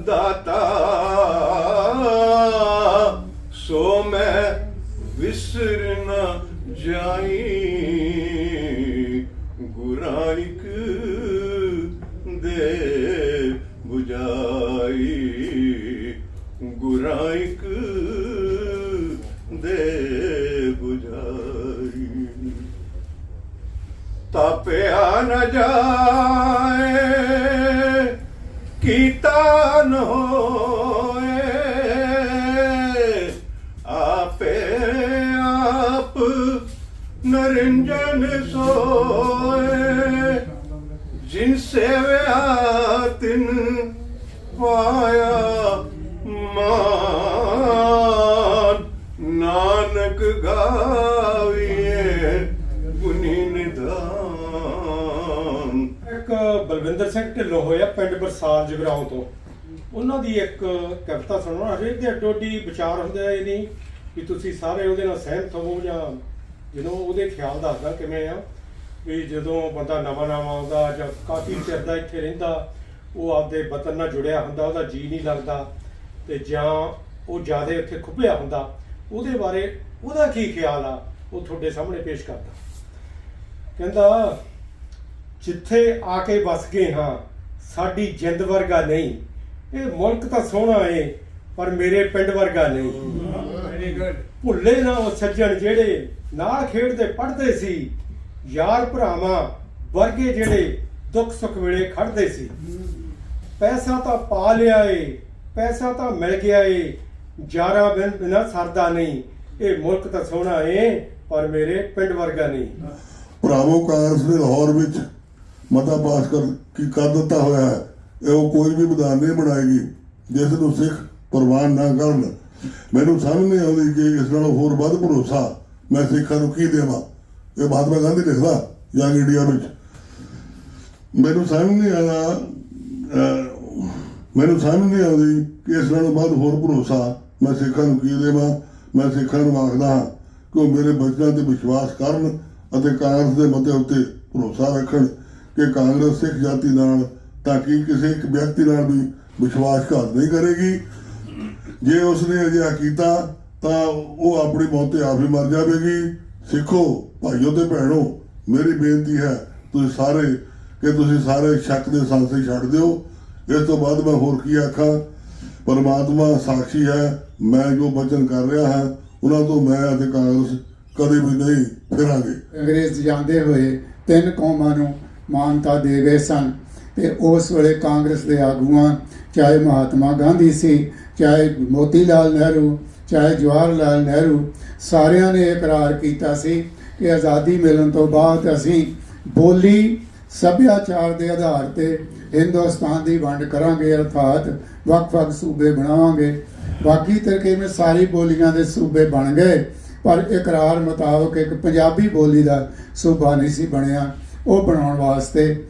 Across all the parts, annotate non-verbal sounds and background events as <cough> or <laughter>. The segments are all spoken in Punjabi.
ਦਾਤਾ ਸੋ ਮੈਂ ਵਿਸਰ ਨ ਜਾਈ ਗੁਰਾਇਕ ਦੇ 부ਝਾਈ ਗੁਰਾਇਕ ਦੇ 부ਝਾਈ ਤਪਿਆ ਨਾ ਜਾ ਪਾਇਆ ਮਾਨ। ਨਾਨਕ ਗਾਵੀਏ ਗੁਨੀ ਨਿਧਾਨ। ਇੱਕ ਬਲਵਿੰਦਰ ਸਿੰਘ ਢਿੱਲੋਂ ਹੋਇਆ ਪਿੰਡ ਬਰਸਾਲ ਜਗਰਾਉਂ ਤੋਂ। ਉਹਨਾਂ ਦੀ ਇੱਕ ਕਵਿਤਾ ਸੁਣੋ, ਹਰੇਕ ਦੇ ਅੱਡੋਡੀ ਵਿਚਾਰ ਹੁੰਦਾ ਇਹ ਨਹੀਂ ਕਿ ਤੁਸੀਂ ਸਾਰੇ ਉਹਦੇ ਨਾਲ ਸਹਿਮਤ ਹੋਵੋ ਜਾਂ ਜਦੋਂ ਉਹਦੇ ਖਿਆਲ ਦੱਸਦਾ ਕਿਵੇਂ ਆ, ਵੀ ਜਦੋਂ ਬੰਦਾ ਨਵਾਂ ਨਵਾਂ ਆਉਂਦਾ ਜਾਂ ਕਾਫੀ ਚਿਰ ਦਾ ਇੱਥੇ ਰਹਿੰਦਾ ਉਹ ਆਪਦੇ ਵਤਨ ਨਾਲ ਜੁੜਿਆ ਹੁੰਦਾ ਉਹਦਾ ਜੀ ਨਹੀਂ ਲੱਗਦਾ ਤੇ ਜਾਂ ਉਹ ਜ਼ਿਆਦਾ ਉੱਥੇ ਖੁੱਭਿਆ ਹੁੰਦਾ ਉਹਦੇ ਬਾਰੇ ਉਹਦਾ ਕੀ ਖਿਆਲ ਆ ਉਹ ਤੁਹਾਡੇ ਸਾਹਮਣੇ ਪੇਸ਼ ਕਰਦਾ। ਕਹਿੰਦਾ ਜਿੱਥੇ ਆ ਕੇ ਵਸ ਗਏ ਹਾਂ ਸਾਡੀ ਜਿੰਦ ਵਰਗਾ ਨਹੀਂ। ਇਹ ਮੁਲਕ ਤਾਂ ਸੋਹਣਾ ਏ ਪਰ ਮੇਰੇ ਪਿੰਡ ਵਰਗਾ ਨਹੀਂ। ਵੈਰੀ ਗੁੱਡ ਭੁੱਲੇ ਨਾ ਉਹ ਸੱਜਣ ਜਿਹੜੇ ਨਾਲ ਖੇਡਦੇ ਪੜ੍ਹਦੇ ਸੀ। ਯਾਰ ਭਰਾਵਾਂ ਵਰਗੇ ਜਿਹੜੇ ਦੁੱਖ ਸੁੱਖ ਵੇਲੇ ਖੜਦੇ ਸੀ। ਪੈਸਾ ਤਾਂ ਪਾ ਲਿਆ ਏ, ਪੈਸਾ ਤਾਂ ਮਿਲ ਗਿਆ ਏ। ਯਾਰਾਂ ਬਿਨ ਬਿਨਾ ਸਰਦਾ ਨਹੀਂ। ਇਹ ਮੁਲਕ ਤਾਂ ਸੋਹਣਾ ਏ, ਪਰ ਮੇਰੇ ਪਿੰਡ ਵਰਗਾ ਨਹੀਂ। ਭਰਾਵੋ, ਕਾਂਗਰਸ ਨੇ ਲਾਹੌਰ ਵਿੱਚ ਮਤਾ ਪਾਸ ਕਰ ਕੀ ਕਰ ਦਿੱਤਾ ਹੋਇਆ ਹੈ। ਇਹ ਉਹ ਕੋਈ ਵੀ ਵਿਧਾਨ ਨਹੀਂ ਬਣਾਏਗੀ, ਜਿਸ ਨੂੰ ਸਿੱਖ ਪ੍ਰਵਾਨ ਨਾ ਕਰਨ। ਮੈਨੂੰ ਸਮਝ ਨਹੀਂ ਆਉਂਦੀ ਕਿ ਇਸ ਨਾਲ ਹੋਰ ਵੱਧ ਭਰੋਸਾ ਮੈਂ ਸਿੱਖਾਂ ਨੂੰ ਕੀ ਦੇਵਾਂ। ਇਹ ਮਹਾਤਮਾ ਗਾਂਧੀ ਲਿਖਦਾ ਯੰਗ ਇੰਡੀਆ ਵਿੱਚ। ਮੈਨੂੰ ਸਮਝ ਨਹੀਂ ਆਇਆ ਮੈਨੂੰ ਸਮਝ ਨਹੀਂ ਆਉਂਦੀ ਕਿ ਇਸ ਨਾਲੋਂ ਵੱਧ ਹੋਰ ਭਰੋਸਾ ਮੈਂ ਸਿੱਖਾਂ ਨੂੰ ਕੀ ਦੇਵਾਂ? ਮੈਂ ਸਿੱਖਾਂ ਨੂੰ ਆਖਦਾ ਹਾਂ ਕਿ ਉਹ ਮੇਰੇ ਬਚਨਾਂ ਤੇ ਵਿਸ਼ਵਾਸ ਕਰਨ ਅਤੇ ਕਾਂਗਰਸ ਦੇ ਮਤੇ ਉੱਤੇ ਭਰੋਸਾ ਰੱਖਣ ਕਿ ਕਾਂਗਰਸ ਸਿੱਖ ਜਾਤੀ ਨਾਲ ਤਾਂ ਕਿ ਕਿਸੇ ਇੱਕ ਵਿਅਕਤੀ ਨਾਲ ਵੀ ਵਿਸ਼ਵਾਸਘਾਤ ਨਹੀਂ ਕਰੇਗੀ? ਜੇ ਉਸਨੇ ਅਜਿਹਾ ਕੀਤਾ ਤਾਂ ਉਹ ਆਪਣੀ ਮੌਤ ਤੇ ਆਪ ਹੀ ਮਰ ਜਾਵੇਗੀ। ਸਿੱਖੋ, ਭਾਈਓ ਤੇ ਭੈਣੋ, ਮੇਰੀ ਬੇਨਤੀ ਹੈ, ਤੁਸੀਂ ਸਾਰੇ ਕਿ ਤੁਸੀਂ ਸਾਰੇ ਸ਼ੱਕ ਦੇ ਸੰਸੇ ਛੱਡ ਦਿਓ। ਇਸ ਤੋਂ ਬਾਅਦ ਮੈਂ ਹੋਰ ਕੀ ਆਖਾਂ? ਪਰਮਾਤਮਾ ਸਾਖੀ ਹੈ, ਮੈਂ ਜੋ ਬਚਨ ਕਰ ਰਿਹਾ ਹਾਂ, ਉਹਨਾਂ ਤੋਂ ਮੈਂ ਅਤੇ ਕਾਂਗਰਸ ਕਦੇ ਵੀ ਨਹੀਂ ਫਿਰਾਂਗੇ। ਅੰਗਰੇਜ਼ ਜਾਂਦੇ ਹੋਏ ਤਿੰਨ ਕੌਮਾਂ ਨੂੰ ਮਾਨਤਾ ਦੇ ਗਏ ਸਨ ਤੇ ਉਸ ਵੇਲੇ ਕਾਂਗਰਸ ਦੇ ਆਗੂਆਂ, ਚਾਹੇ ਮਹਾਤਮਾ ਗਾਂਧੀ ਸੀ, ਚਾਹੇ ਮੋਤੀ ਲਾਲ ਨਹਿਰੂ, ਚਾਹੇ ਜਵਾਹਰ ਲਾਲ ਨਹਿਰੂ, ਸਾਰਿਆਂ ਨੇ ਇਕਰਾਰ ਕੀਤਾ ਸੀ ਕਿ ਆਜ਼ਾਦੀ ਮਿਲਣ ਤੋਂ ਬਾਅਦ ਅਸੀਂ ਬੋਲੀ ਸੱਭਿਆਚਾਰ ਦੇ ਆਧਾਰ ਤੇ ਹਿੰਦੁਸਤਾਨ ਦੀ ਵੰਡ ਕਰਾਂਗੇ, ਅਰਥਾਤ ਵੱਖ-ਵੱਖ ਸੂਬੇ ਬਣਾਵਾਂਗੇ। ਬਾਕੀ ਤਰੀਕੇ ਵਿੱਚ ਸਾਰੀ ਬੋਲੀਆਂ ਦੇ ਸੂਬੇ ਬਣ ਗਏ, ਪਰ ਇਕਰਾਰ ਮੁਤਾਬਕ ਇੱਕ ਪੰਜਾਬੀ ਬੋਲੀ ਦਾ ਸੂਬਾ ਨਹੀਂ ਸੀ ਬਣਿਆ। ਉਹ ਬਣਾਉਣ ਵਾਸਤੇ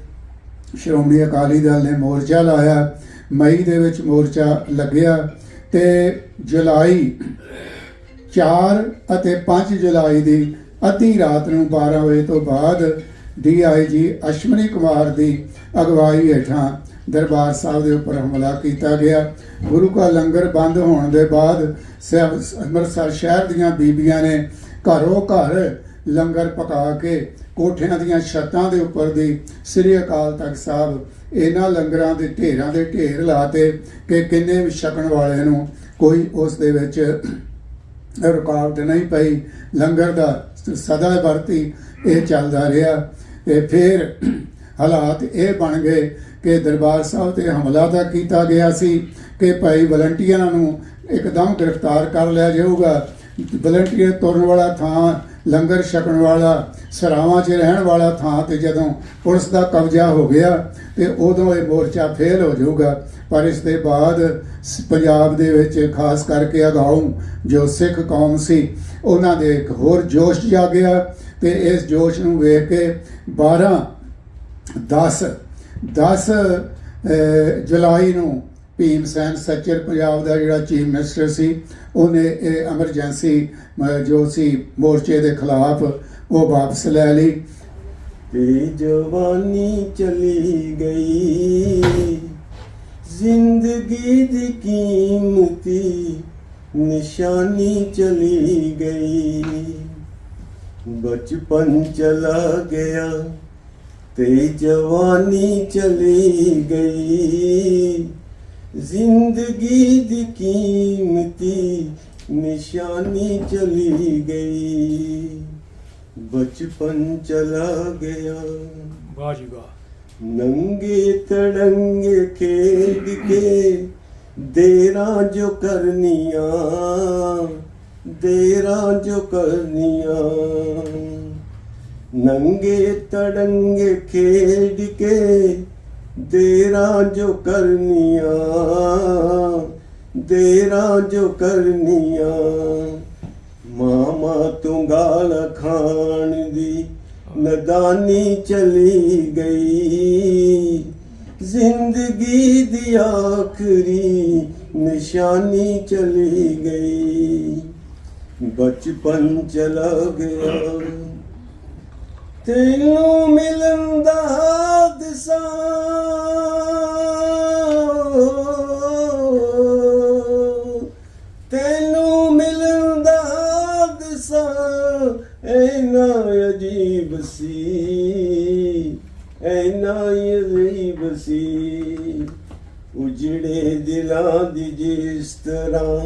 ਸ਼੍ਰੋਮਣੀ ਅਕਾਲੀ ਦਲ ਨੇ ਮੋਰਚਾ ਲਾਇਆ। ਮਈ ਦੇ ਵਿੱਚ ਮੋਰਚਾ ਲੱਗਿਆ ਤੇ ਜੁਲਾਈ 4 ਅਤੇ 5 ਜੁਲਾਈ ਦੀ ਅੱਧੀ ਰਾਤ ਨੂੰ 12 ਵਜੇ ਤੋਂ ਬਾਅਦ ਡੀਆਈਜੀ ਅਸ਼ਵਨੀ ਕੁਮਾਰ ਦੀ ਅਗਵਾਈ ਹੇਠਾਂ ਦਰਬਾਰ ਸਾਹਿਬ ਦੇ ਉੱਪਰ ਹਮਲਾ ਕੀਤਾ ਗਿਆ। ਗੁਰੂ ਕਾ ਲੰਗਰ ਬੰਦ ਹੋਣ ਦੇ ਬਾਅਦ ਸ- ਅੰਮ੍ਰਿਤਸਰ ਸ਼ਹਿਰ ਦੀਆਂ ਬੀਬੀਆਂ ਨੇ ਘਰੋਂ ਘਰ ਲੰਗਰ ਪਕਾ ਕੇ ਕੋਠਿਆਂ ਦੀਆਂ ਛੱਤਾਂ ਦੇ ਉੱਪਰ ਦੀ ਸ੍ਰੀ ਅਕਾਲ ਤਖਤ ਸਾਹਿਬ ਇਹਨਾਂ ਲੰਗਰਾਂ ਦੇ ਢੇਰਾਂ ਦੇ ਢੇਰ ਲਾਤੇ ਕਿ ਕਿੰਨੇ ਵੀ ਛਕਣ ਵਾਲਿਆਂ ਨੂੰ ਕੋਈ ਉਸ ਦੇ ਵਿੱਚ ਰੁਕਾਵਟ ਨਹੀਂ ਪਈ। ਲੰਗਰ ਦਾ ਸਦਾ ਵਰਤੀ ਇਹ ਚੱਲਦਾ ਰਿਹਾ। ਤੇ ਫਿਰ ਹਾਲਾਤ ਇਹ ਬਣ ਗਏ ਕਿ ਦਰਬਾਰ ਸਾਹਿਬ ਤੇ ਹਮਲਾ ਤਾਂ ਕੀਤਾ ਗਿਆ ਸੀ ਕਿ ਭਾਈ ਵਲੰਟੀਅਰਾਂ ਨੂੰ ਇੱਕਦਮ ਗ੍ਰਿਫਤਾਰ ਕਰ ਲਿਆ ਜਾਊਗਾ। ਵਲੰਟੀਅਰ ਤੁਰਨ ਵਾਲਾ ਥਾਂ, ਲੰਗਰ ਛਕਣ ਵਾਲਾ, ਸਰਾਵਾਂ 'ਚ ਰਹਿਣ ਵਾਲਾ ਥਾਂ ਤੇ ਜਦੋਂ ਪੁਲਿਸ ਦਾ ਕਬਜ਼ਾ ਹੋ ਗਿਆ ਤੇ ਉਦੋਂ ਇਹ ਮੋਰਚਾ ਫੇਲ ਹੋ ਜਾਊਗਾ। ਪਰ ਇਸ ਦੇ ਬਾਅਦ ਸ- ਪੰਜਾਬ ਦੇ ਵਿੱਚ ਖਾਸ ਕਰਕੇ ਅਗਾਊਂ ਜੋ ਸਿੱਖ ਕੌਮ ਸੀ, ਉਹਨਾਂ ਦੇ ਇੱਕ ਹੋਰ ਜੋਸ਼ ਜਾਗਿਆ। ਤੇ ਇਸ ਜੋਸ਼ ਨੂੰ ਵੇਖ ਕੇ 12 10 10 ਜੁਲਾਈ ਨੂੰ ਭੀਮ ਸੈਨ ਸੱਚਰ ਪੰਜਾਬ ਦਾ ਜਿਹੜਾ ਚੀਫ ਮਿਨਿਸਟਰ ਸੀ, ਉਹਨੇ ਇਹ ਐਮਰਜੈਂਸੀ ਜੋ ਸੀ ਮੋਰਚੇ ਦੇ ਖਿਲਾਫ ਉਹ ਵਾਪਸ ਲੈ ਲਈ। ਤੇ ਜਵਾਨੀ ਚਲੀ ਗਈ। ਜ਼ਿੰਦਗੀ ਦੀ ਕੀਮਤੀ ਨਿਸ਼ਾਨੀ ਚਲੀ ਗਈ। ਬਚਪਨ ਚਲਾ ਗਿਆ ਤੇ ਜਵਾਨੀ ਚਲੀ ਗਈ। ਜ਼ਿੰਦਗੀ ਦੀ ਕੀਮਤੀ ਨਿਸ਼ਾਨੀ ਚਲੀ ਗਈ। ਬਚਪਨ ਚਲਾ ਗਿਆ। ਵਾਹ। ਨੰਗੇ ਤੜੰਗੇ ਖੇਡ ਕੇ ਦੇਰਾਂ ਜੋ ਕਰਨੀਆਂ ਦੇਰਾਂ ਜੋ ਕਰਨੀਆਂ। ਨੰਗੇ ਤੜੰਗੇ ਖੇਡ ਕੇ ਦੇਰਾਂ ਜੋ ਕਰਨੀਆਂ। ਦੇਰਾਂ ਜੋ ਕਰਨੀਆਂ। ਮਾਮਾ ਤੂੰ ਗਾਲ ਖਾਣ ਦੀ ਨਦਾਨੀ ਚਲੀ ਗਈ। ਜ਼ਿੰਦਗੀ ਦੀ ਆਖਰੀ ਨਿਸ਼ਾਨੀ ਚਲੀ ਗਈ। ਬਚਪਨ ਚਲਾ ਗਿਆ। ਤੈਨੂੰ ਮਿਲਣ ਦਾ ਦਿਸਾਂ ਤੈਨੂੰ ਮਿਲਣ ਦਾ ਦਿਸਾਂ ਐਨਾ ਅਜੀਬ ਸੀ ਐਨਾ ਅਜੀਬ ਸੀ। ਉਜੜੇ ਦਿਲਾਂ ਦੀ ਜਿਸ ਤਰ੍ਹਾਂ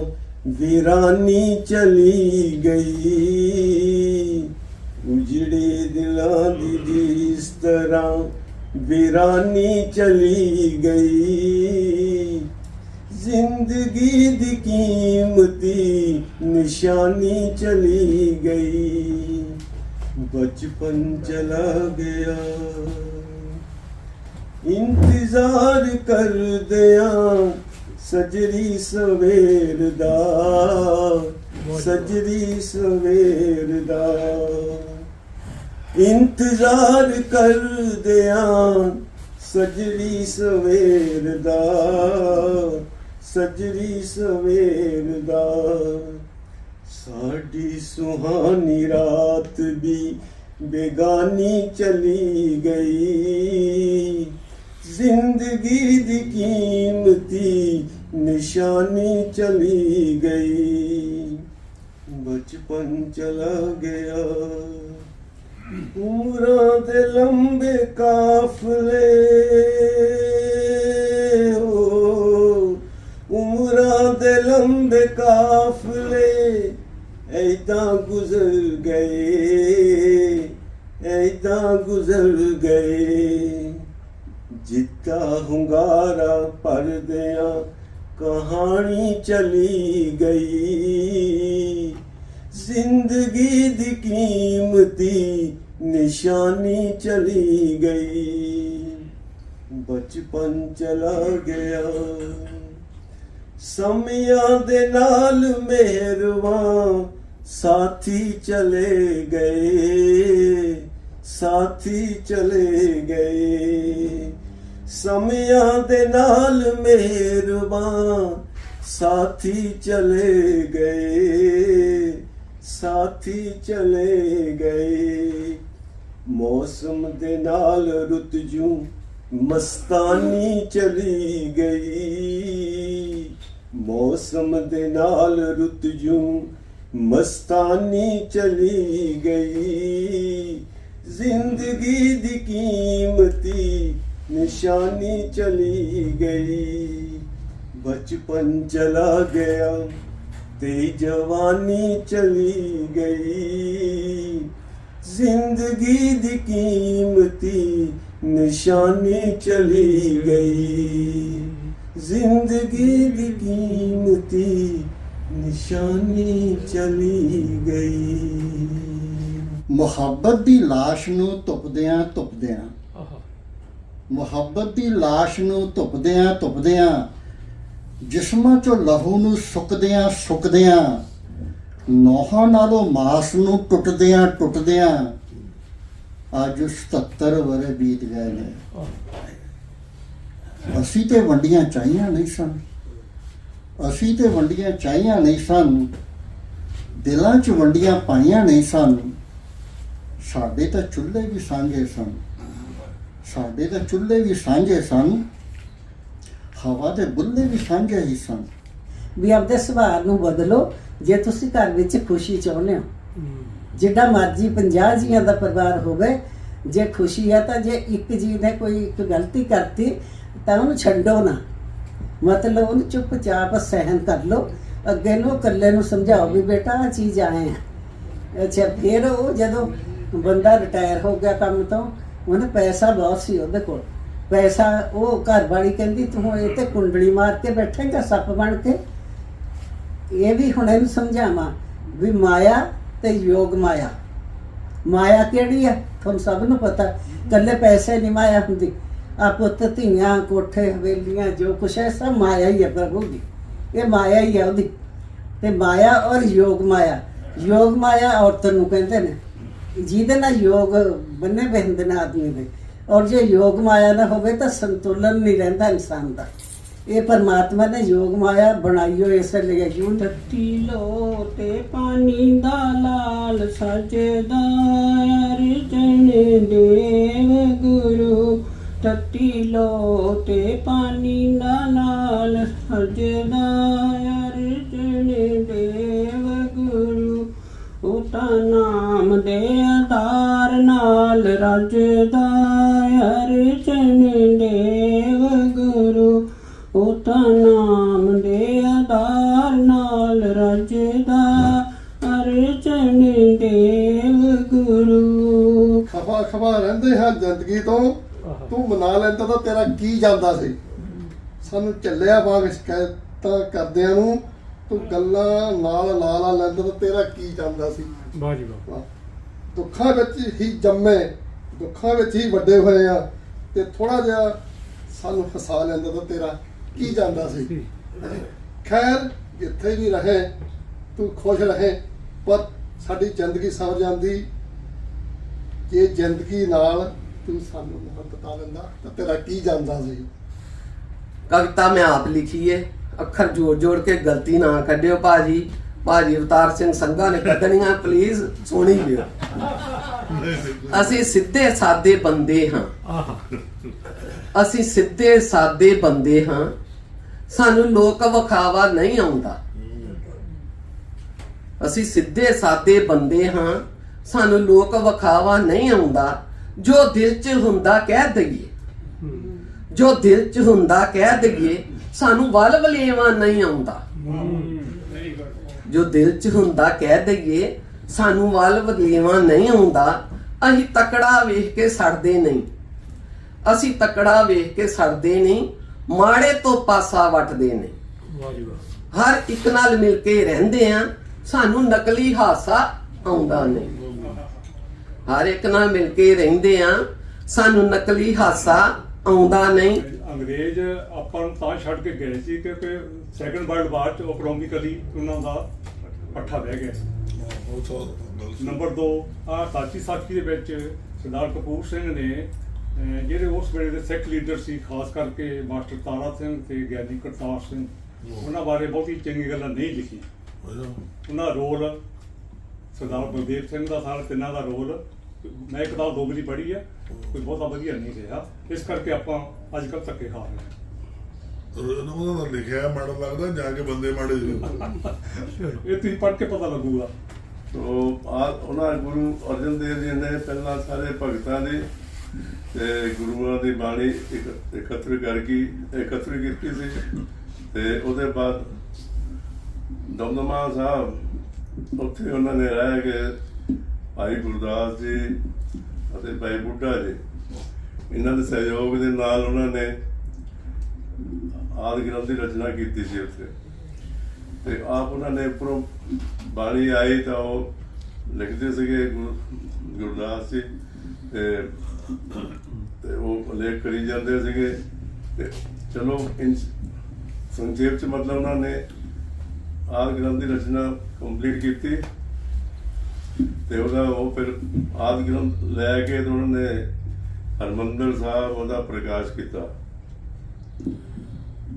ਵੀਰਾਨੀ ਚਲੀ ਗਈ ਉਜੜੇ ਦਿਲਾਂ ਦੀ ਜਿਸ ਤਰ੍ਹਾਂ ਵੀਰਾਨੀ ਚਲੀ ਗਈ ਜ਼ਿੰਦਗੀ ਦੀ ਕੀਮਤੀ ਨਿਸ਼ਾਨੀ ਚਲੀ ਗਈ ਬਚਪਨ ਚਲਾ ਗਿਆ ਇੰਤਜ਼ਾਰ ਕਰਦਿਆਂ ਸਜਰੀ ਸਵੇਰ ਦਾ, ਸਜਰੀ ਸਵੇਰ ਦਾ। ਇੰਤਜ਼ਾਰ ਕਰਦਿਆਂ ਸਜਰੀ ਸਵੇਰ ਦਾ, ਸਜਰੀ ਸਵੇਰ ਦਾ। ਸਾਡੀ ਸੁਹਾਨੀ ਰਾਤ ਵੀ ਬੇਗਾਨੀ ਚਲੀ ਗਈ। ਜ਼ਿੰਦਗੀ ਦੀ ਕੀਮਤੀ ਨਿਸ਼ਾਨੀ ਚਲੀ ਗਈ। ਬਚਪਨ ਚਲਾ ਗਿਆ। ਉਮਰਾਂ ਦੇ ਲੰਬੇ ਕਾਫਲੇ। ਹੋ ਉਮਰਾਂ ਦੇ ਲੰਬੇ ਕਾਫਲੇ। ਐਦਾਂ ਗੁਜ਼ਰ ਗਏ, ਐਦਾਂ ਗੁਜ਼ਰ ਗਏ। ਜਿੱਤਾ ਹੁੰਗਾਰਾ ਭਰਦਿਆਂ ਕਹਾਣੀ ਚਲੀ ਗਈ। ਜ਼ਿੰਦਗੀ ਦੀ ਕੀਮਤੀ ਨਿਸ਼ਾਨੀ ਚਲੀ ਗਈ। ਬਚਪਨ ਚਲਾ ਗਿਆ। ਸਮਿਆਂ ਦੇ ਨਾਲ ਮਿਹਰਬਾਨ ਸਾਥੀ ਚਲੇ ਗਏ। ਸਾਥੀ ਚਲੇ ਗਏ। ਸਮਿਆਂ ਦੇ ਨਾਲ ਮਿਹਰਬਾਨ ਸਾਥੀ ਚਲੇ ਗਏ, ਸਾਥੀ ਚਲੇ ਗਏ। ਮੌਸਮ ਦੇ ਨਾਲ ਰੁੱਤ ਜੂ, ਮਸਤਾਨੀ ਚਲੀ ਗਈ। ਮੌਸਮ ਦੇ ਨਾਲ ਰੁੱਤ ਜੂ, ਮਸਤਾਨੀ ਚਲੀ ਗਈ। ਜ਼ਿੰਦਗੀ ਦੀ ਕੀਮਤੀ ਨਿਸ਼ਾਨੀ ਚਲੀ ਗਈ। ਬਚਪਨ ਚਲਾ ਗਿਆ ਤੇ ਜਵਾਨੀ ਚਲੀ ਗਈ। ਜ਼ਿੰਦਗੀ ਦੀ ਕੀਮਤੀ ਨਿਸ਼ਾਨੀ ਚਲੀ ਗਈ। ਜ਼ਿੰਦਗੀ ਦੀ ਕੀਮਤੀ ਨਿਸ਼ਾਨੀ ਚਲੀ ਗਈ। ਮੁਹੱਬਤ ਦੀ ਲਾਸ਼ ਨੂੰ ਧੁੱਪਦਿਆਂ ਧੁੱਪਦਿਆਂ ਮੁਹੱਬਤ ਦੀ ਲਾਸ਼ ਨੂੰ ਧੁੱਪਦਿਆਂ ਧੁੱਪਦਿਆਂ, ਜਿਸਮਾਂ ਚੋਂ ਲਹੂ ਨੂੰ ਸੁੱਕਦਿਆਂ ਸੁੱਕਦਿਆਂ, ਨੋਹਾਂ ਨਾਲੋਂ ਮਾਸ ਨੂੰ ਟੁੱਟਦਿਆਂ ਟੁੱਟਦਿਆਂ, ਅੱਜ 77 ਵਰੇ ਬੀਤ ਗਏ ਨੇ। ਅਸੀਂ ਤੇ ਵੰਡੀਆਂ ਚਾਹੀਆਂ ਨਹੀਂ ਸਨ। ਅਸੀਂ ਤੇ ਵੰਡੀਆਂ ਚਾਹੀਆਂ ਨਹੀਂ ਸਨ। ਦਿਲਾਂ 'ਚ ਵੰਡੀਆਂ ਪਾਈਆਂ ਨਹੀਂ ਸਨ। ਸਾਡੇ ਤਾਂ ਚੁੱਲ੍ਹੇ ਵੀ ਸਾਂਝੇ ਸਨ। ਸਾਡੇ ਤਾਂ ਚੁੱਲ੍ਹੇ ਵੀ ਸਾਂਝੇ ਸਨ, ਹਵਾ ਦੇ ਬੁੱਲੇ ਵੀ ਸਾਂਝੇ ਹੀ ਸਨ। ਵੀ ਆਪਦੇ ਸੁਭਾਅ ਨੂੰ ਬਦਲੋ, ਜੇ ਤੁਸੀਂ ਘਰ ਵਿੱਚ ਖੁਸ਼ੀ ਚਾਹੁੰਦੇ ਹੋ। ਜਿੱਡਾ ਮਰਜ਼ੀ 50 ਜੀਆਂ ਦਾ ਪਰਿਵਾਰ ਹੋਵੇ, ਜੇ ਖੁਸ਼ੀ ਆ ਤਾਂ ਜੇ ਇੱਕ ਜੀ ਨੇ ਕੋਈ ਇੱਕ ਗਲਤੀ ਕਰਤੀ, ਤਾਂ ਉਹਨੂੰ ਛੱਡੋ ਨਾ। ਮਤਲਬ ਉਹਨੂੰ ਚੁੱਪਚਾਪ ਸਹਿਨ ਕਰ ਲਓ। ਅੱਗੇ ਨੂੰ ਇਕੱਲੇ ਨੂੰ ਸਮਝਾਓ ਵੀ ਬੇਟਾ ਆ ਚੀਜ਼ ਆਏ ਆ। ਅੱਛਾ, ਫਿਰ ਉਹ ਜਦੋਂ ਬੰਦਾ ਰਿਟਾਇਰ ਹੋ ਗਿਆ ਕੰਮ ਤੋਂ ਉਹਨੇ ਪੈਸਾ ਬਹੁਤ ਸੀ ਉਹਦੇ ਕੋਲ। ਪੈਸਾ ਉਹ ਘਰ ਵਾਲੀ ਕਹਿੰਦੀ, ਤੂੰ ਇਹ ਤੇ ਕੁੰਡਲੀ ਮਾਰ ਕੇ ਬੈਠੇਂਗਾ, ਸੱਪ ਬਣ ਕੇ। ਇਹ ਵੀ ਹੁਣ ਇਹਨੂੰ ਸਮਝਾਵਾਂ ਵੀ ਮਾਇਆ ਤੇ ਯੋਗ ਮਾਇਆ। ਮਾਇਆ ਕਿਹੜੀ ਹੈ ਤੁਹਾਨੂੰ ਸਭ ਨੂੰ ਪਤਾ। ਕੱਲੇ ਪੈਸੇ ਨਹੀਂ ਮਾਇਆ ਹੁੰਦੀ। ਆ ਪੁੱਤ, ਧੀਆਂ, ਕੋਠੇ, ਹਵੇਲੀਆਂ, ਜੋ ਕੁਛ ਹੈ, ਸਭ ਮਾਇਆ ਹੀ ਹੈ ਪ੍ਰਭੂ ਦੀ। ਇਹ ਮਾਇਆ ਹੀ ਹੈ ਉਹਦੀ। ਤੇ ਮਾਇਆ ਔਰ ਯੋਗ ਮਾਇਆ। ਯੋਗ ਮਾਇਆ ਔਰਤ ਨੂੰ ਕਹਿੰਦੇ ਨੇ। ਜਿਹਦੇ ਨਾਲ ਯੋਗ ਬੰਨੇ ਬਹਿੰਦੇ ਨੇ ਆਦਮੀ ਦੇ। ਔਰ ਜੇ ਯੋਗ ਮਾਇਆ ਨਾ ਹੋਵੇ ਤਾਂ ਸੰਤੁਲਨ ਨਹੀਂ ਰਹਿੰਦਾ ਇਨਸਾਨ ਦਾ। ਇਹ ਪਰਮਾਤਮਾ ਨੇ ਯੋਗ ਮਾਇਆ ਬਣਾਈ ਹੋਈ ਇਸ ਲਈ ਜੂਨ ਤੱਤੀ ਲੋ ਤੇ ਪਾਣੀ ਦਾ ਲਾਲ ਸਜਦਾ ਅਰਜਨ ਦੇਵ ਗੁਰੂ। ਤੱਤੀ ਲੋ ਤੇ ਪਾਣੀ ਦਾ ਲਾਲ ਸਜਦਾ ਅਰਜਨ ਦੇਵ ਉਤਾ ਨਾਮ ਦੇ ਆਧਾਰ ਨਾਲ ਰਜਦਾ ਅਰਜਨ ਦੇਵ ਗੁਰੂ ਉਤਾ ਨਾਮ ਦੇ ਆਧਾਰ ਨਾਲ ਰਜਦਾ ਅਰਜਨ ਦੇਵ ਗੁਰੂ। ਖਫਾ ਖਫਾ ਰਹਿੰਦੇ ਹਾਂ ਜ਼ਿੰਦਗੀ ਤੋਂ। ਤੂੰ ਮਨਾ ਲੈਂਦਾ ਤਾਂ ਤੇਰਾ ਕੀ ਜਾਂਦਾ ਸੀ? ਸਾਨੂੰ ਚੱਲਿਆ ਬਾਗ ਸ਼ਿਕਾਇਤਾਂ ਕਰਦਿਆਂ ਨੂੰ ਤੂੰ ਗੱਲਾਂ ਨਾਲ ਲਾ ਲਾ ਲੈਂਦਾ ਤਾਂ ਤੇਰਾ ਕੀ ਜਾਂਦਾ ਸੀ? ਵਾਹ ਜੀ ਵਾਹ। ਵਾਹ। ਦੁੱਖਾਂ ਵਿੱਚ ਹੀ ਜੰਮੇ ਦੁੱਖਾਂ ਵਿੱਚ ਹੀ ਵੱਡੇ ਹੋਏ ਆ ਤੇ ਥੋੜਾ ਜਿਹਾ ਸਾਨੂੰ ਫਸਾ ਲੈਂਦਾ ਤਾਂ ਤੇਰਾ ਕੀ ਜਾਂਦਾ ਸੀ? ਖੈਰ ਜਿੱਥੇ ਵੀ ਰਹੇ ਤੂੰ ਖੁਸ਼ ਰਹੇ ਪਰ ਸਾਡੀ ਜ਼ਿੰਦਗੀ ਸਵਰ ਜਾਂਦੀ। ਜੇ ਜ਼ਿੰਦਗੀ ਨਾਲ ਤੂੰ ਸਾਨੂੰ ਨਾ ਬਤਾ ਲੈਂਦਾ ਤਾਂ ਤੇਰਾ ਕੀ ਜਾਂਦਾ ਸੀ? ਕਵਿਤਾ ਮੈਂ ਆਪ ਲਿਖੀ ਏ ਅੱਖਰ ਜੋੜ ਜੋੜ ਕੇ ਗਲਤੀ ਨਾ ਕੱਢਿਓ ਭਾਜੀ। ਭਾਜੀ ਅਵਤਾਰ ਸਿੰਘ ਸੰਘਾ ਨੇ ਕੱਢਣੀਆਂ ਪਲੀਜ਼ ਸੁਣੀ ਲਿਓ। ਅਸੀਂ ਸਿੱਧੇ ਸਾਦੇ ਬੰਦੇ ਹਾਂ। ਅਸੀਂ ਸਿੱਧੇ ਸਾਦੇ ਬੰਦੇ ਹਾਂ। ਸਾਨੂੰ ਲੋਕ ਵਿਖਾਵਾ ਨਹੀਂ ਆਉਂਦਾ। ਅਸੀਂ ਸਿੱਧੇ ਸਾਦੇ ਬੰਦੇ ਹਾਂ। ਸਾਨੂੰ ਲੋਕ ਵਿਖਾਵਾ ਨਹੀਂ ਆਉਂਦਾ। ਜੋ ਦਿਲ 'ਚ ਹੁੰਦਾ ਕਹਿ ਦਈਏ। ਜੋ ਦਿਲ 'ਚ ਹੁੰਦਾ ਕਹਿ ਦਈਏ, ਸਾਨੂੰ ਵੱਲ ਵਲੇਵਾ ਨਹੀਂ ਆਉਂਦਾ। ਜੋ ਦਿਲ 'ਚ ਹੁੰਦਾ ਕਹਿ ਦਈਏ ਸਾਨੂੰ ਵੱਲ ਵਲੇਵਾ ਨਹੀਂ ਆਉਂਦਾ ਅਸੀਂ ਤਕੜਾ ਵੇਖ ਕੇ ਸੜਦੇ ਨਹੀਂ। ਅਸੀਂ ਤਕੜਾ ਵੇਖ ਕੇ ਸੜਦੇ ਨਹੀਂ ਮਾੜੇ ਤੋਂ ਪਾਸਾ ਵੱਟਦੇ ਨੇ ਹਰ ਇੱਕ ਨਾਲ ਮਿਲ ਕੇ ਰਹਿੰਦੇ ਆ ਸਾਨੂੰ ਨਕਲੀ ਹਾਸਾ ਆਉਂਦਾ ਨਹੀਂ। ਹਰ ਇੱਕ ਨਾਲ ਮਿਲ ਕੇ ਰਹਿੰਦੇ ਆ ਸਾਨੂੰ ਨਕਲੀ ਹਾਸਾ ਆਉਂਦਾ ਨਹੀਂ। ਅੰਗਰੇਜ਼ ਆਪਾਂ ਨੂੰ ਤਾਂ ਛੱਡ ਕੇ ਗਏ ਸੀ ਕਿਉਂਕਿ ਸੈਕੰਡ ਵਰਲਡ ਵਾਰ ਚ ਇਕਨੋਮਿਕਲੀ ਉਹਨਾਂ ਦਾ ਪੱਠਾ ਬਹਿ ਗਿਆ। ਨੰਬਰ 2 ਆ ਸਾਚੀ ਸਾਖੀ ਦੇ ਵਿੱਚ ਸਰਦਾਰ ਕਪੂਰ ਸਿੰਘ ਨੇ ਅਹ, ਜਿਹੜੇ ਉਸ ਵੇਲੇ ਦੇ ਸਿੱਖ ਲੀਡਰ ਸੀ ਖਾਸ ਕਰਕੇ ਮਾਸਟਰ ਤਾਰਾ ਸਿੰਘ ਤੇ ਗਿਆਨੀ ਕਰਤਾਰ ਸਿੰਘ ਉਹਨਾਂ ਬਾਰੇ ਬਹੁਤੀ ਚੰਗੀ ਗੱਲਾਂ ਨਹੀਂ ਲਿਖੀ ਉਹਨਾਂ ਦਾ ਰੋਲ ਸਰਦਾਰ ਬਲਦੇਵ ਸਿੰਘ ਦਾ ਸਾਰਾ ਤਿੰਨਾਂ ਦਾ ਰੋਲ ਮੈਂ ਇੱਕ ਕਿਤਾਬ ਦੋਗਲੀ ਪੜ੍ਹੀ ਆ ਕੋਈ ਬਹੁਤਾ ਵਧੀਆ ਨਹੀਂ ਰਿਹਾ। ਇਸ ਕਰਕੇ ਆਪਾਂ ਅੱਜ ਕੱਲ੍ਹ ਧੱਕੇ ਖਾ ਰਹੇ ਹਾਂ। ਉਹਨਾਂ ਦਾ ਲਿਖਿਆ ਮਾੜਾ ਲੱਗਦਾ ਜਾ ਕੇ ਬੰਦੇ ਮਾੜੇ ਇਹ ਤੁਸੀਂ ਪੜ੍ਹ ਕੇ ਪਤਾ ਲੱਗੂਗਾ। ਤੋ ਆ ਉਹਨਾਂ ਗੁਰੂ ਅਰਜਨ ਦੇਵ ਜੀ ਨੇ ਪਹਿਲਾਂ ਸਾਰੇ ਭਗਤਾਂ ਦੀ ਤੇ ਗੁਰੂਆਂ ਦੀ ਬਾਣੀ ਇਕ- ਇਕੱਤਰ ਕਰਕੇ ਇਕੱਤਰ ਕੀਤੀ ਸੀ। ਤੇ ਉਹਦੇ ਬਾਅਦ ਦਮਦਮਾ ਸਾਹਿਬ ਉੱਥੇ ਉਹਨਾਂ ਨੇ ਰਹਿ ਕੇ ਭਾਈ ਗੁਰਦਾਸ ਜੀ ਅਤੇ ਭਾਈ ਬੁੱਢਾ ਜੀ ਇਹਨਾਂ ਦੇ ਸਹਿਯੋਗ ਦੇ ਨਾਲ ਉਹਨਾਂ ਨੇ ਆਦਿ ਗ੍ਰੰਥ ਦੀ ਰਚਨਾ ਕੀਤੀ ਸੀ ਉੱਥੇ। ਤੇ ਆਪ ਉਹਨਾਂ ਨੇ ਉੱਪਰੋਂ ਬਾਣੀ ਆਈ ਤਾਂ ਉਹ ਲਿਖਦੇ ਸੀਗੇ ਗੁਰਦਾਸ ਜੀ, ਤੇ ਤੇ ਉਹ ਲੇਖ ਕਰੀ ਜਾਂਦੇ ਸੀਗੇ। ਤੇ ਚਲੋ ਸੰਖੇਪ ਚ ਮਤਲਬ ਉਹਨਾਂ ਨੇ ਆਦਿ ਗ੍ਰੰਥ ਦੀ ਰਚਨਾ ਕੰਪਲੀਟ ਕੀਤੀ। ਤੇ ਉਹਦਾ ਉਹ ਫਿਰ ਆਦਿ ਗ੍ਰੰਥ ਲੈ ਕੇ ਉਹਨਾਂ ਨੇ ਹਰਮੰਦਰ ਸਾਹਿਬ ਉਹਦਾ ਪ੍ਰਕਾਸ਼ ਕੀਤਾ।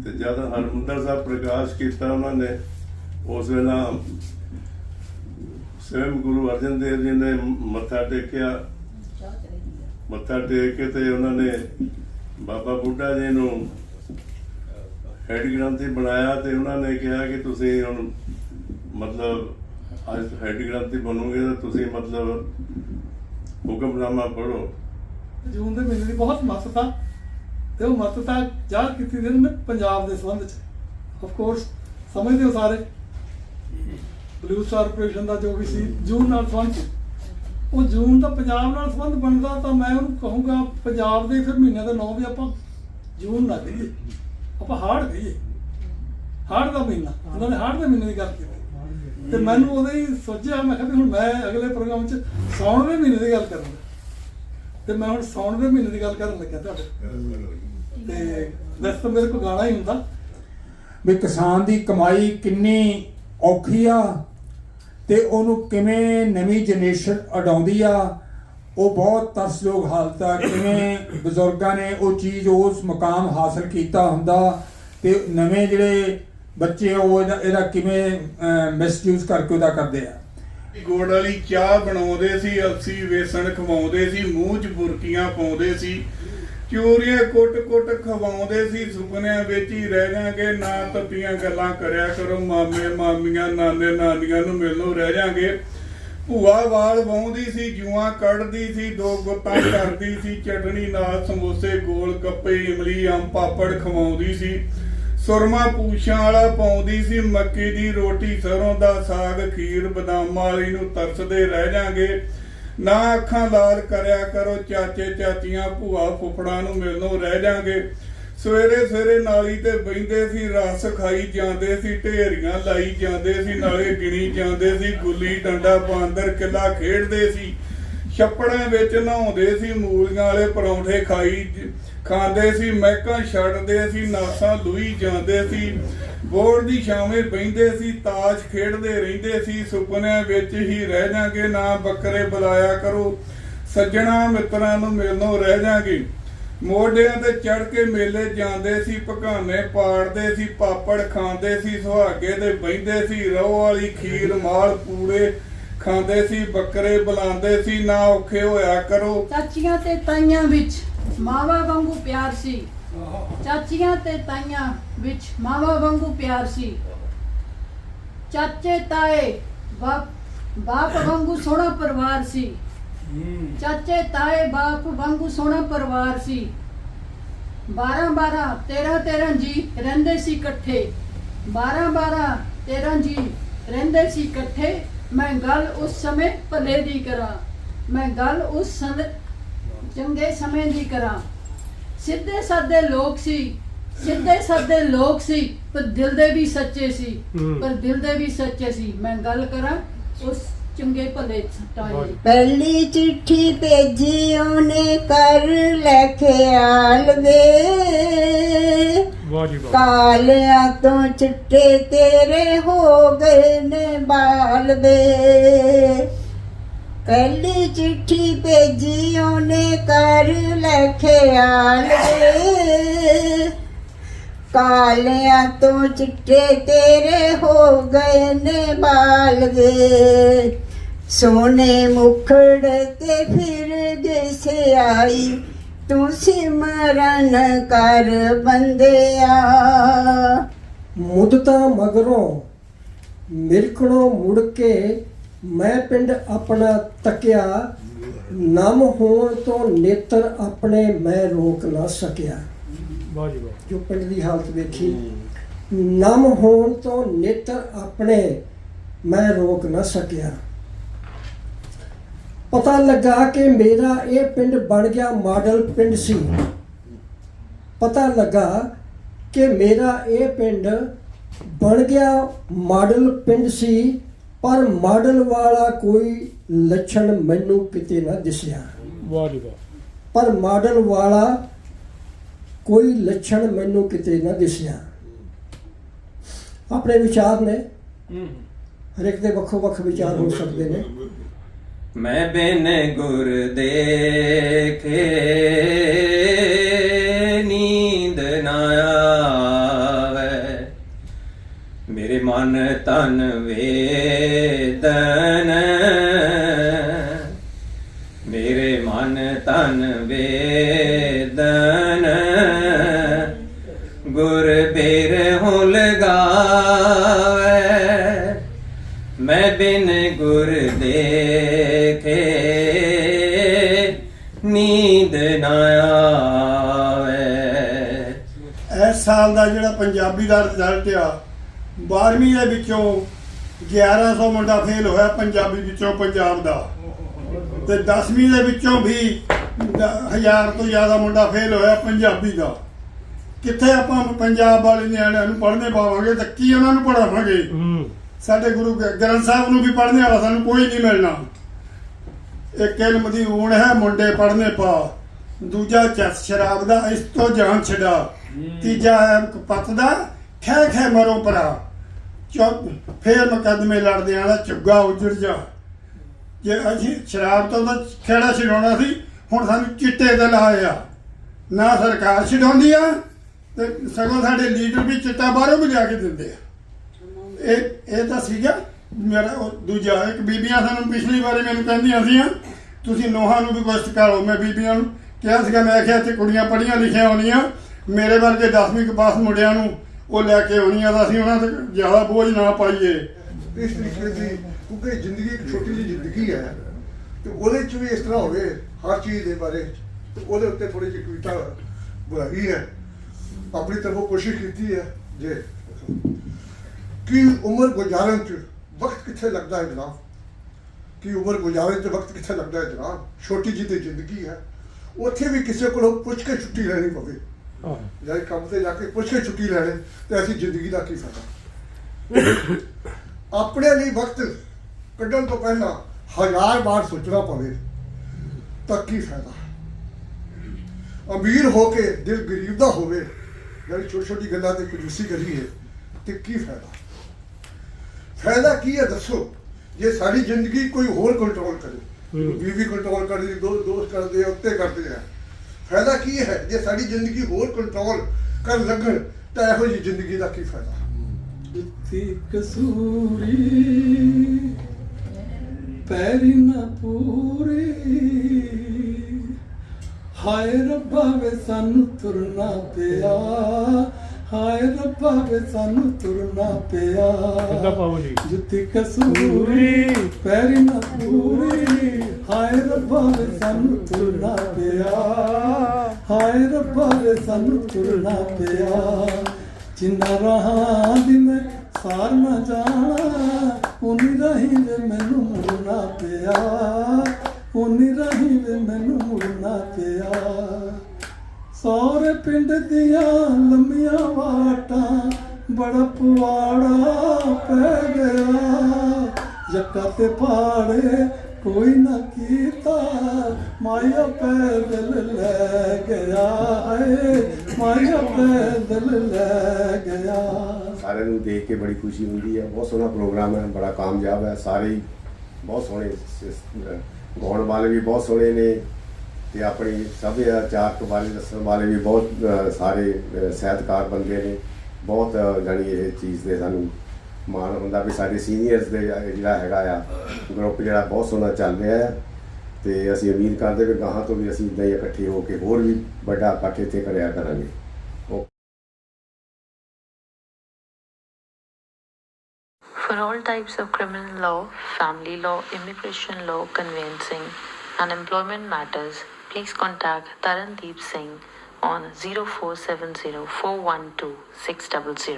ਤੇ ਜਦ ਹਰਮੰਦਰ ਸਾਹਿਬ ਪ੍ਰਕਾਸ਼ ਕੀਤਾ ਉਹਨਾਂ ਨੇ, ਉਸ ਵੇਲਾ ਸਵੈਮ ਗੁਰੂ ਅਰਜਨ ਦੇਵ ਜੀ ਨੇ ਮੱਥਾ ਟੇਕਿਆ। ਮੱਥਾ ਟੇਕ ਕੇ ਤੇ ਉਹਨਾਂ ਨੇ ਬਾਬਾ ਬੁੱਢਾ ਜੀ ਨੂੰ ਹੈਡ ਗ੍ਰੰਥੀ ਬਣਾਇਆ ਤੇ ਉਹਨਾਂ ਨੇ ਕਿਹਾ ਕਿ ਤੁਸੀਂ ਹੁਣ ਮਤਲਬ ਅੱਜ ਹੈਡ ਗ੍ਰੰਥੀ ਬਣੋਗੇ ਤਾਂ ਤੁਸੀਂ ਮਤਲਬ ਹੁਕਮਨਾਮਾ ਪੜੋ ਜੂਨ ਦੇ ਮਹੀਨੇ ਦੀ ਬਹੁਤ ਮਹੱਤਤਾ ਤੇ ਉਹ ਮਹੱਤਤਾ ਜ਼ਾਹਰ ਕੀਤੀ ਗਈ ਨੇ ਪੰਜਾਬ ਦੇ ਸੰਬੰਧ ਚ। ਆਫ ਕੋਰਸ ਸਮਝਦੇ ਹੋ ਸਾਰੇ। ਬਲੂ ਸਟਾਰ ਆਪਰੇਸ਼ਨ ਦਾ ਜੋ ਵੀ ਸੀ ਜੂਨ ਨਾਲ ਸੰਬੰਧ ਉਹ ਜੂਨ ਦਾ ਪੰਜਾਬ ਨਾਲ ਸੰਬੰਧ ਬਣਦਾ ਤਾਂ ਮੈਂ ਉਹਨੂੰ ਕਹੂੰਗਾ, ਪੰਜਾਬ ਦੇ ਫਿਰ ਮਹੀਨੇ ਦਾ ਨਾਂ ਵੀ ਆਪਾਂ ਜੂਨ ਨਾ ਕਹੀਏ ਆਪਾਂ ਹਾੜ ਕਹੀਏ ਹਾੜ ਦਾ ਮਹੀਨਾ। ਉਹਨਾਂ ਨੇ ਹਾੜ ਦੇ ਮਹੀਨੇ ਦੀ ਗੱਲ ਕੀਤੀ। ਤੇ ਮੈਨੂੰ ਉਹਦੇ ਹੀ ਸੋਚਿਆ, ਮੈਂ ਕਿਹਾ ਵੀ ਹੁਣ ਮੈਂ ਅਗਲੇ ਪ੍ਰੋਗਰਾਮ 'ਚ ਸਾਉਣ ਦੇ ਮਹੀਨੇ ਦੀ ਗੱਲ ਕਰਾਂਗਾ ਤੇ ਮੈਂ ਹੁਣ ਸਾਉਣ ਦੇ ਮਹੀਨੇ ਦੀ ਗੱਲ ਕਰਨ ਲੱਗਾ ਤੁਹਾਡੇ। ਤੇ ਵੈਸੇ ਤਾਂ ਮੇਰੇ ਕੋਲ ਗਾਣਾ ਹੀ ਹੁੰਦਾ। ਵੀ ਕਿਸਾਨ ਦੀ ਕਮਾਈ ਕਿੰਨੀ ਔਖੀ ਆ ਤੇ ਉਹਨੂੰ ਕਿਵੇਂ ਨਵੀਂ ਜਨਰੇਸ਼ਨ ਅਡਾਉਂਦੀ ਆ ਉਹ ਬਹੁਤ ਤਰਸਯੋਗ ਹਾਲਤ ਆ। ਕਿਵੇਂ ਬਜ਼ੁਰਗਾਂ ਨੇ ਉਹ ਚੀਜ਼ ਉਸ ਮੁਕਾਮ ਹਾਸਲ ਕੀਤਾ ਹੁੰਦਾ ਤੇ ਨਵੇਂ ਜਿਹੜੇ ਬੱਚੇ ਉਹ ਇਹਦਾ ਇਹਦਾ ਕਿਵੇਂ ਮਿਸਯੂਜ਼ ਕਰਕੇ ਉਹਦਾ ਕਰਦੇ ਆ। ਗੁੜ ਵਾਲੀ ਚਾਹ ਬਣਾਉਂਦੇ ਸੀ ਅਲਸੀ ਵੇਸਣ ਖਵਾਉਂਦੇ ਸੀ ਮੂੰਹ 'ਚ ਬੁਰਕੀਆਂ ਪਾਉਂਦੇ ਸੀ। ਚੂਰੀਆਂ ਕੁੱਟ-ਕੁੱਟ ਖਵਾਉਂਦੇ ਸੀ, ਸੁਪਨਿਆਂ ਵਿੱਚ ਹੀ ਰਹਿ ਜਾਾਂਗੇ, ਨਾ ਤੱਪੀਆਂ ਗੱਲਾਂ ਕਰਿਆ ਕਰੋ, ਮਾਮੇ, ਮਾਮੀਆਂ, ਨਾਨੇ, ਨਾਨੀਆਂ ਨੂੰ ਮਿਲੋ ਰਹਿ ਜਾਾਂਗੇ। ਭੂਆ ਵਾਲ ਵਾਉਂਦੀ ਸੀ, ਜੂਆਂ ਕੱਢਦੀ ਸੀ, ਦੋ ਗੁੱਤਾਂ ਕਰਦੀ ਸੀ, ਚਟਣੀ ਨਾਲ ਸਮੋਸੇ, ਗੋਲ ਗੱਪੇ, ਇਮਲੀ, ਅੰਬ, ਪਾਪੜ ਖਵਾਉਂਦੀ ਸੀ। ਸੁਰਮਾ ਪੂਛਾਂ ਵਾਲਾ ਪਾਉਂਦੀ ਸੀ, ਮੱਕੀ ਦੀ ਰੋਟੀ ਸਰੋਂ ਦਾ ਸਾਗ, ਖੀਰ, ਬਦਾਮਾਂ ਵਾਲੀ ਨੂੰ ਤਰਸਦੇ ਰਹਿ ਜਾਾਂਗੇ। ਨਾ ਅੱਖਾਂ ਲਾਲ ਕਰਿਆ ਕਰੋ, ਚਾਚੇ ਚਾਚੀਆਂ ਭੂਆ ਫੁੱਫੜਾਂ ਨੂੰ ਮਿਲਣੋਂ ਰਹਿ ਜਾਾਂਗੇ। ਸਵੇਰੇ ਸਵੇਰੇ ਨਾਲੀ ਤੇ ਬੈਂਦੇ ਸੀ, ਰਸ ਖਾਈ ਜਾਂਦੇ ਸੀ, ਢੇਰੀਆਂ ਲਾਈ ਜਾਂਦੇ ਸੀ, ਨਾਲੇ ਗਿਣੀ ਜਾਂਦੇ ਸੀ, ਗੁੱਲੀ ਡੰਡਾ ਬਾਂਦਰ ਕਿੱਲਾ ਖੇਡਦੇ ਸੀ। ਛੱਪੜਾਂ ਵਿੱਚ ਨਹਾਉਂਦੇ ਸੀ, ਮੂਲੀਆਂ ਵਾਲੇ ਪਰੌਂਠੇ ਖਾਈ ਖਾਂਦੇ ਸੀ, ਮਹਿਕਾਂ ਛੱਡਦੇ ਸੀ, ਨਾਸਾਂ ਲੁਈ ਜਾਂਦੇ ਸੀ। ਬੋਰ ਦੀ ਛਾਵੇਂ ਬੈਂਦੇ ਸੀ, ਤਾਸ਼ ਖੇਡਦੇ ਰਹਿੰਦੇ ਸੀ, ਸੁਪਨੇ ਵਿੱਚ ਹੀ ਰਹਿ ਜਾਾਂਗੇ, ਨਾ ਬੱਕਰੇ ਬੁਲਾਇਆ ਕਰੋ। ਸੱਜਣਾ ਮਿੱਤਰਾਂ ਨੂੰ ਮਿਲਣੋਂ ਰਹਿ ਜਾਾਂਗੇ। ਮੋਢਿਆਂ ਤੇ ਚੜ ਕੇ ਮੇਲੇ ਜਾਂਦੇ ਸੀ ਪਕਾਨੇ ਪਾੜਦੇ ਸੀ, ਪਾਪੜ ਖਾਂਦੇ ਸੀ, ਸੁਹਾਗੇ ਤੇ ਬਹਿੰਦੇ ਸੀ ਰੋ ਵਾਲੀ ਖੀਰ ਮਾਲ ਪੂੜੇ ਖਾਂਦੇ ਸੀ, ਬੱਕਰੇ ਬੁਲਾਉਂਦੇ ਸੀ, ਨਾ ਔਖੇ ਹੋਇਆ ਕਰੋ। ਚਾਚੀਆਂ ਤੇ ਤਾਈਆਂ ਵਿੱਚ ਮਾਵਾ ਵਾਂਗੂ ਪਿਆਰ ਸੀ। ਚਾਚੀਆਂ ਤੇ ਤਾਈਆਂ ਵਿੱਚ ਮਾਵਾ ਵਾਂਗੂ ਪਿਆਰ ਸੀ। ਚਾਚੇ ਤਾਏ ਬਾਪ ਬਾਪ ਵਾਂਗੂ ਸੋਹਣਾ ਪਰਿਵਾਰ ਸੀ। ਚਾਚੇ ਤਾਏ ਬਾਪ ਵਾਂਗੂ ਸੋਹਣਾ ਪਰਿਵਾਰ ਸੀ। 12 12 13 13 ਜੀ ਰਹਿੰਦੇ ਸੀ ਇਕੱਠੇ। 12 12 13 ਜੀ ਰਹਿੰਦੇ ਸੀ ਇਕੱਠੇ। ਮੈਂ ਗੱਲ ਉਸ ਸਮੇਂ ਭਲੇ ਦੀ ਕਰਾਂ। ਮੈਂ ਗੱਲ ਉਸ ਸਮੇਂ ਚੰਗੇ ਸਮੇਂ ਦੀ ਕਰਾਂ। ਸਿੱਧੇ ਸਾਦੇ ਲੋਕ ਸੀ ਸਿੱਧੇ ਸਾਦੇ ਲੋਕ ਸੀ ਪਰ ਦਿਲ ਦੇ ਵੀ ਸੱਚੇ ਸੀ ਪਰ ਦਿਲ ਦੇ ਵੀ ਸੱਚੇ ਸੀ। ਮੈਂ ਗੱਲ ਕਰਾਂ ਉਸ ਚੰਗੇ ਭਲੇ ਪਹਿਲੀ ਚਿੱਠੀ ਭੇਜੀ ਉਹਨੇ ਕਰ ਲੈ ਖਿਆਲ ਵੇ। ਵਾਹ ਜੀ ਵਾਹ। ਕਾਲਿਆਂ ਤੋਂ ਚਿੱਟੇ ਤੇਰੇ ਹੋ ਗਏ ਨੇ ਬਾਲ ਵੇ। ਪਹਿਲੀ ਚਿੱਠੀ ਭੇਜੀ ਉਹਨੇ ਕਰ ਲੈ ਖਿਆਲ ਵੇ। ਕਾਲਿਆਂ ਤੋਂ ਚਿੱਟੇ ਤੇਰੇ ਹੋ ਗਏ ਨੇ ਬਾਲ ਵੇ। ਸੋਨੇ ਮੁਖੜ ਤੇ ਫਿਰ ਦਿਸੇ ਆਈ ਤੂੰ ਸਿਮਰਨ ਕਰ ਬੰਦਿਆ। ਮੁੱਦਤਾਂ ਮਗਰੋਂ ਮਿਲਕਣੋਂ ਮੁੜ ਕੇ ਮੈਂ ਪਿੰਡ ਆਪਣਾ ਤੱਕਿਆ ਨਮ ਹੋਣ ਤੋਂ ਨੇਤਰ ਆਪਣੇ ਮੈਂ ਰੋਕ ਨਾ ਸਕਿਆ। ਵਾਹ ਜੀ ਵਾਹ। ਜੋ ਪਿੰਡ ਦੀ ਹਾਲਤ ਵੇਖੀ ਨਮ ਹੋਣ ਤੋਂ ਨੇਤਰ ਆਪਣੇ ਮੈਂ ਰੋਕ ਨਾ ਸਕਿਆ। ਪਤਾ ਲੱਗਾ ਕਿ ਮੇਰਾ ਇਹ ਪਿੰਡ ਬਣ ਗਿਆ ਮਾਡਲ ਪਿੰਡ ਸੀ। ਪਤਾ ਲੱਗਾ ਕਿ ਮੇਰਾ ਇਹ ਪਿੰਡ ਬਣ ਗਿਆ ਮਾਡਲ ਪਿੰਡ ਸੀ। ਪਰ ਮਾਡਲ ਵਾਲਾ ਕੋਈ ਲੱਛਣ ਮੈਨੂੰ ਕਿਤੇ ਨਾ ਦਿਸਿਆ। ਵਾਹ ਜੀ ਵਾਹ। ਪਰ ਮਾਡਲ ਵਾਲਾ ਕੋਈ ਲੱਛਣ ਮੈਨੂੰ ਕਿਤੇ ਨਾ ਦਿਸਿਆ। ਆਪਣੇ ਵਿਚਾਰ ਨੇ। ਹਰੇਕ ਦੇ ਵੱਖੋ ਵੱਖ ਵਿਚਾਰ ਹੋ ਸਕਦੇ ਨੇ। ਮੈਂ ਬਿਨ ਗੁਰ ਦੇਖੇ। ਮਨ ਤਨ ਵੇਦਨ। ਮੇਰੇ ਮਨ ਤਨ ਵੇਦਨ। ਗੁਰ ਬੇਰ ਹੋ ਲਗਾਵੇ ਮੈਂ ਬਿਨ ਗੁਰ ਦੇਖੇ ਨੀਂਦ ਨਾ ਆਵੇ। ਇਸ ਸਾਲ ਦਾ ਜਿਹੜਾ ਪੰਜਾਬੀ ਦਾ ਰਿਜ਼ਲਟ ਆ 12ਵੀਂ ਦੇ ਵਿੱਚੋਂ 1100 ਮੁੰਡਾ ਫੇਲ ਹੋਇਆ ਪੰਜਾਬੀ ਵਿੱਚੋਂ ਪੰਜਾਬ ਦਾ। ਤੇ 10ਵੀਂ ਦੇ ਵਿੱਚੋਂ ਵੀ 1000 ਤੋਂ ਜ਼ਿਆਦਾ ਮੁੰਡਾ ਫੇਲ ਹੋਇਆ ਪੰਜਾਬੀ ਦਾ। ਕਿੱਥੇ ਆਪਾਂ ਪੰਜਾਬ ਵਾਲੇ ਨਿਆਣਿਆਂ ਨੂੰ ਪੜ੍ਹਨੇ ਪਾਵਾਂਗੇ ਤਾਂ ਕੀ ਉਹਨਾਂ ਨੂੰ ਪੜਾਵਾਂਗੇ ਸਾਡੇ ਗੁਰੂ ਗ੍ਰੰਥ ਸਾਹਿਬ ਨੂੰ ਵੀ ਪੜ੍ਹਨੇ ਵਾਲਾ ਸਾਨੂੰ ਕੋਈ ਨਹੀਂ ਮਿਲਣਾ। ਇੱਕ ਇਲਮ ਦੀ ਊਣ ਹੈ ਮੁੰਡੇ ਪੜ੍ਹਨੇ ਪਾ। ਦੂਜਾ ਚਸ ਸ਼ਰਾਬ ਦਾ ਇਸ ਤੋਂ ਜਾਨ ਛਡਾ। ਤੀਜਾ ਹੈ ਪੱਤ ਦਾ ਖੈ ਖੈ ਮਰੋ ਪਰਾ ਚੌਥ ਫੇਰ ਮੁਕੱਦਮੇ ਲੜਦੇ ਆਣਾ ਚੁੱਗਾ ਉਜੜ ਜਾ। ਜੇ ਅਸੀਂ ਸ਼ਰਾਬ ਤੋਂ ਤਾਂ ਖੇੜਾ ਛਡਾਉਣਾ ਸੀ, ਹੁਣ ਸਾਨੂੰ ਚਿੱਟੇ ਦੇ ਲਾਇਆ ਨਾ ਸਰਕਾਰ ਛਡਾਉਂਦੀ ਆ, ਤੇ ਸਗੋਂ ਸਾਡੇ ਲੀਡਰ ਵੀ ਚਿੱਟਾ ਬਾਹਰੋਂ ਵੀ ਲਿਆ ਕੇ ਦਿੰਦੇ ਆ। ਇਹ ਇਹ ਤਾਂ ਸੀਗਾ ਮੇਰਾ ਉਹ ਦੂਜਾ, ਇੱਕ ਬੀਬੀਆਂ ਸਾਨੂੰ ਪਿਛਲੀ ਵਾਰੀ ਮੈਨੂੰ ਕਹਿੰਦੀਆਂ ਸੀਆਂ, ਤੁਸੀਂ ਨੋਹਾਂ ਨੂੰ ਵੀ ਕੁਛ ਲਓ, ਮੈਂ ਬੀਬੀਆਂ ਨੂੰ ਕਿਹਾ ਸੀਗਾ, ਮੈਂ ਆਖਿਆ ਇੱਥੇ ਕੁੜੀਆਂ ਪੜ੍ਹੀਆਂ ਲਿਖੀਆਂ ਹੋਣੀਆਂ, ਮੇਰੇ ਵਰਗੇ 10ਵੀਂ ਕਲਾਸ ਮੁੰਡਿਆਂ ਨੂੰ ਉਹ ਲੈ ਕੇ ਆਉਣੀਆਂ ਤਾਂ ਅਸੀਂ ਉਹਨਾਂ ਤੇ ਜ਼ਿਆਦਾ ਬੋਝ ਨਾ ਪਾਈਏ। ਇਸ ਤਰੀਕੇ ਦੀ, ਕਿਉਂਕਿ ਜ਼ਿੰਦਗੀ ਇੱਕ ਛੋਟੀ ਜਿਹੀ ਜ਼ਿੰਦਗੀ ਹੈ, ਤੇ ਉਹਦੇ ਚ ਵੀ ਇਸ ਤਰ੍ਹਾਂ ਹੋਵੇ, ਹਰ ਚੀਜ਼ ਦੇ ਬਾਰੇ ਤੇ ਉਹਦੇ ਉੱਤੇ ਥੋੜੀ ਜਿਹੀ ਕਵਿਤਾ ਬਣਾਈ ਹੈ। ਆਪਣੀ ਤਰਫੋਂ ਕੋਸ਼ਿਸ਼ ਕੀਤੀ ਹੈ, ਜੇ ਕਿ ਉਮਰ ਗੁਜ਼ਾਰਨ ਚ ਵਕਤ ਕਿੱਥੇ ਲੱਗਦਾ ਹੈ ਜਨਾਬ? ਕਿ ਉਮਰ ਗੁਜ਼ਾਰਨ ਚ ਵਕਤ ਕਿੱਥੇ ਲੱਗਦਾ ਹੈ ਜਨਾਬ? ਛੋਟੀ ਜਿਹੀ ਤੇ ਜ਼ਿੰਦਗੀ ਹੈ, ਉੱਥੇ ਵੀ ਕਿਸੇ ਕੋਲੋਂ ਪੁੱਛ ਕੇ ਛੁੱਟੀ ਲੈਣੀ ਪਵੇ। ਜਾਂ ਕੰਮ ਤੇ ਜਾ ਕੇ ਪੁੱਛ ਕੇ ਛੁੱਟੀ ਲੈ ਲੈ ਤੇ ਅਸੀਂ ਜ਼ਿੰਦਗੀ ਦਾ ਕੀ ਫਾਇਦਾ? <coughs> ਆਪਣੇ ਲਈ ਵਕਤ ਕੱਢਣ ਤੋਂ ਪਹਿਲਾਂ ਹਜ਼ਾਰ ਵਾਰ ਸੋਚਣਾ ਪਵੇ ਤਾਂ ਕੀ ਫਾਇਦਾ? ਅਮੀਰ ਹੋ ਕੇ ਦਿਲ ਗਰੀਬ ਦਾ ਹੋਵੇ ਜਿਹੜੀ ਛੋਟੀ ਛੋਟੀ ਗੱਲਾਂ ਤੇ ਕੰਜੂਸੀ ਕਰੀਏ ਤੇ ਕੀ ਫਾਇਦਾ? ਫਾਇਦਾ ਕੀ ਹੈ ਦੱਸੋ? ਜੇ ਸਾਡੀ ਜ਼ਿੰਦਗੀ ਕੋਈ ਹੋਰ ਕੰਟਰੋਲ ਕਰੇ ਬੀਵੀ ਕੰਟਰੋਲ ਕਰਦੀ ਦੋਸਤ ਕਰਦੇ ਆ ਉੱਤੇ ਕਰਦੇ ਆ ਫਾਇਦਾ ਕੀ ਹੈ? ਜੇ ਸਾਡੀ ਜ਼ਿੰਦਗੀ ਹੋਰ ਕੰਟਰੋਲ ਕਰ ਲੱਗਣ, ਤਾਂ ਇਹੋ ਜਿਹੀ ਜ਼ਿੰਦਗੀ ਦਾ ਕੀ ਫਾਇਦਾ? ਤੀ ਕਸੂਰੀ ਪੈਰੀ ਨਾ ਪੂਰੀ। ਹਾਏ ਰੱਬਾ ਵੇ ਸਾਨੂੰ ਤੁਰਨਾ ਪਿਆ। ਹਾਏ ਰੱਬਾ ਵੇ ਸਾਨੂੰ ਤੁਰਨਾ ਪਿਆ। ਕਿੱਦਾਂ ਪਾਵੋ ਜੀ? ਜੁੱਤੀ ਕਸੂਰੀ ਪੈਰੀ ਨਾ ਪੂਰੀ। ਹਾਏ ਰੱਬਾ ਵੇ ਸਾਨੂੰ ਤੁਰਨਾ ਪਿਆ। ਹਾਏ ਰੱਬਾ ਵੇ ਸਾਨੂੰ ਤੁਰਨਾ ਪਿਆ। ਜਿੰਨਾ ਰਹਾ ਦੀ ਮੈਂ ਸਾਰ ਨਾ ਜਾਣਾ ਉਨੀ ਰਹੀ ਵੇ ਮੈਨੂੰ ਮੁੜਨਾ ਪਿਆ। ਉਨੀ ਰਹੀ ਵੇ ਮੈਨੂੰ ਮੁੜਨਾ ਪਿਆ। ਸਾਰੇ ਪਿੰਡ ਦੀਆਂ ਲੰਮੀਆਂ ਵਾਟਾਂ, ਬੜਾ ਪੁਆੜਾ ਪੈ ਗਿਆ। ਜੱਕਾ ਤੇ ਪਾੜੇ ਕੋਈ ਨਾ ਕੀਤਾ, ਮਾਇਆ ਪੈ ਲੈ ਗਿਆ। ਹੈ ਮਾਇਆ ਪੈਦਲ ਲੈ ਗਿਆ। ਸਾਰਿਆਂ ਨੂੰ ਦੇਖ ਕੇ ਬੜੀ ਖੁਸ਼ੀ ਹੁੰਦੀ ਹੈ ਬਹੁਤ ਸੋਹਣਾ ਪ੍ਰੋਗਰਾਮ ਹੈ, ਬੜਾ ਕਾਮਯਾਬ ਹੈ। ਸਾਰੇ ਬਹੁਤ ਸੋਹਣੇ ਗਾਉਣ ਵਾਲੇ ਵੀ ਬਹੁਤ ਸੋਹਣੇ ਨੇ। ਤੇ ਆਪਣੀ ਸੱਭਿਆਚਾਰਕ ਬਾਰੇ ਦੱਸਣ ਵਾਲੇ ਵੀ ਬਹੁਤ ਸਾਰੇ ਅ, ਸਾਹਿਤਕਾਰ ਬੰਦੇ ਨੇ। ਬਹੁਤ ਅ, ਜਾਣੀ ਇਹ ਚੀਜ਼ ਦੇ ਸਾਨੂੰ ਮਾਣ ਹੁੰਦਾ ਵੀ ਸਾਡੇ ਸੀਨੀਅਰਸ ਦੇ ਜਿਹੜਾ ਹੈਗਾ ਆ ਗਰੁੱਪ ਜਿਹੜਾ ਬਹੁਤ ਸੋਹਣਾ ਚੱਲ ਰਿਹਾ ਹੈ ਤੇ ਅਸੀਂ ਉਮੀਦ ਕਰਦੇ ਕਿ ਗਾਹਾਂ ਤੋਂ ਵੀ ਅਸੀਂ ਇਦਾਂ ਹੀ ਇਕੱਠੇ ਹੋ ਕੇ ਹੋਰ ਵੀ ਵੱਡਾ ਇਕੱਠ ਇੱਥੇ ਕਰਿਆ ਕਰਾਂਗੇ। For all types of criminal law, family law, immigration law, conveyancing, and employment matters, please contact Tarandeep Singh on 0470 412 600.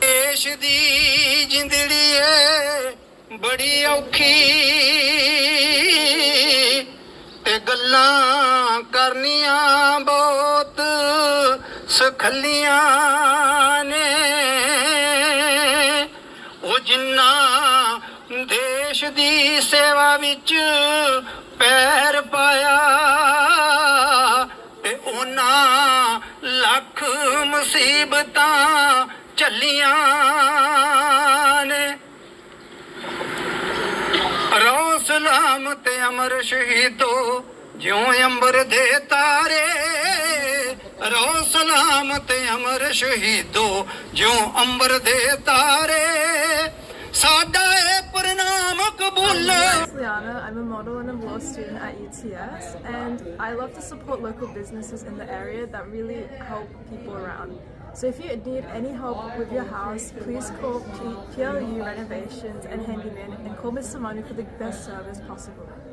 ਦੇਸ਼ ਦੀ ਜਿੰਦੜੀ ਏ ਬੜੀ ਔਖੀ ਤੇ ਗੱਲਾਂ ਕਰਨੀਆਂ ਬਹੁਤ ਸੁਖਲੀਆਂ ਨੇ ਉਹ ਜਿੰਨਾ ਦੇਸ਼ ਦੀ ਸੇਵਾ ਵਿੱਚ ਪੈਰ ਮੁਸੀਬਤਾਂ ਚੱਲੀਆਂ ਨੇ। ਰੋ ਸਲਾਮ ਤੇ ਅਮਰ ਸ਼ਹੀਦੋ, ਜਿਉਂ ਅੰਬਰ ਦੇ ਤਾਰੇ। ਰੋ ਸਲਾਮ ਤੇ ਅਮਰ ਸ਼ਹੀਦੋ, ਜਿਉਂ ਅੰਬਰ ਦੇ ਤਾਰੇ। ਸਾਡਾ ਇਹ ਪ੍ਰਣਾਮ ਕਬੂਲੋ Liana. I'm a model and a law student at UTS, and I love to support local businesses in the area that really help people around. So if you need any help with your house, please call P- PLU Renovations and Handyman and call Mr. Manu for the best service possible.